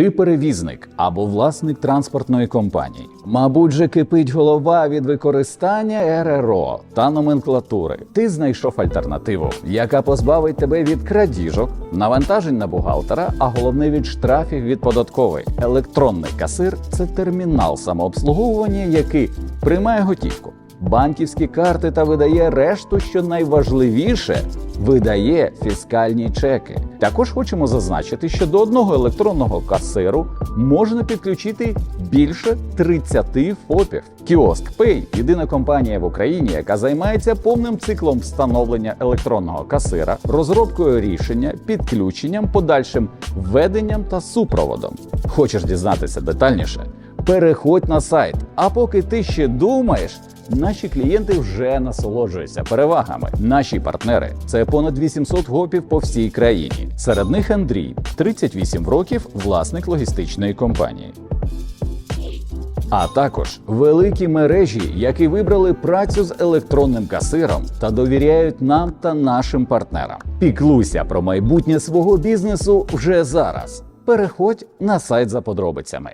Ти перевізник або власник транспортної компанії. Мабуть, же кипить голова від використання РРО та номенклатури. Ти знайшов альтернативу, яка позбавить тебе від крадіжок, навантажень на бухгалтера, а головне від штрафів від податкової. Електронний касир це термінал самообслуговування, який приймає готівку банківські карти та видає решту, що найважливіше видає фіскальні чеки. Також хочемо зазначити, що до одного електронного касиру можна підключити більше 30 ФОПів. Кіоск Pay – єдина компанія в Україні, яка займається повним циклом встановлення електронного касира, розробкою рішення, підключенням, подальшим введенням та супроводом. Хочеш дізнатися детальніше? Переходь на сайт. А поки ти ще думаєш, наші клієнти вже насолоджуються перевагами. Наші партнери це понад 800 гопів по всій країні. Серед них Андрій, 38 років, власник логістичної компанії. А також великі мережі, які вибрали працю з електронним касиром та довіряють нам та нашим партнерам. Піклуйся про майбутнє свого бізнесу вже зараз. Переходь на сайт за подробицями.